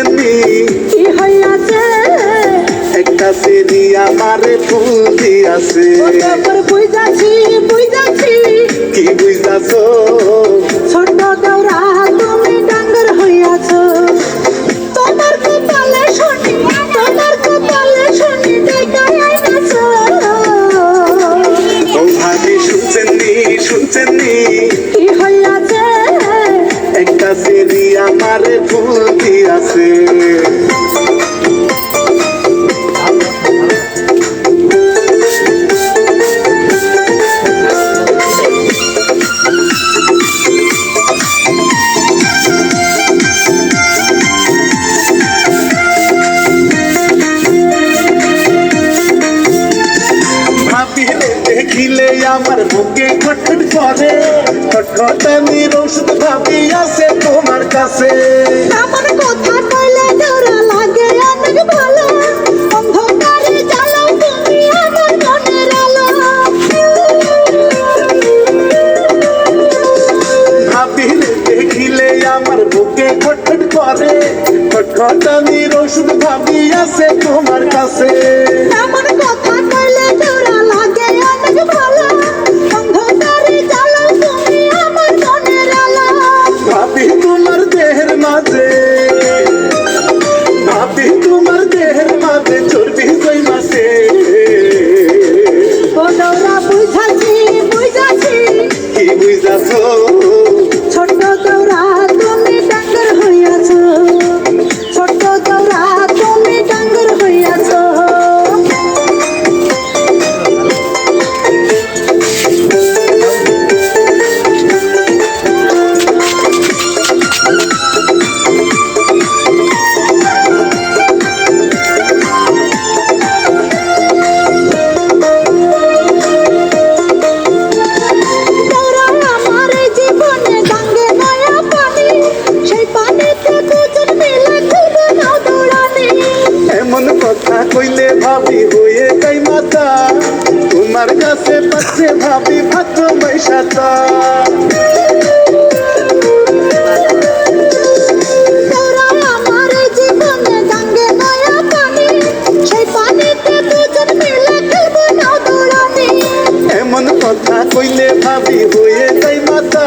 শুনছেন কি হইয়াছে? একটা সেরি আমারে ফুল দিয়াছে। বুঝাছি বুঝাছি কি বুঝাছো আমার বুকে খটখট করে খটখটানির ওষুধ ভাবি আছে তোমার কাছে আমার কথা কইলে দেওরা লাগে অনেক ভালো অন্ধকারে জ্বালাও তুমি আমার মনের আলো ভাবিলে দেখিলে আমার বুকে খটখট করে খটখটানির ওষুধ ভাবি আছে তোমার কাছে আমার দেওরা বুঝাছি বুঝাছি কি বুঝাছো ছোট ভাবি হয়ে যাই মাতা। তোমার কাছে পাচ্ছে ভাবি ভাদ্র এমন কথা কইলে ভাবি হয়ে যাই মাতা।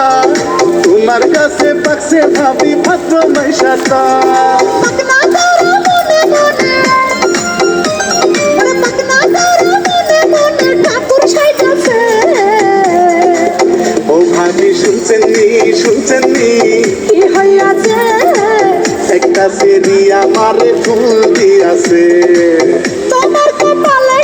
তোমার কাছে পাচ্ছে ভাবি ভাদ্র মাইশাতা দেরি আমার ফুল দিয়াছে। তোমার কপালে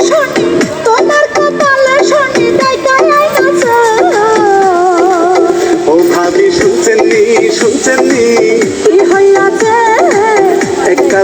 ও ভাবি শুনছেন নি শুনছেন নি? কি হইয়াছে? একটা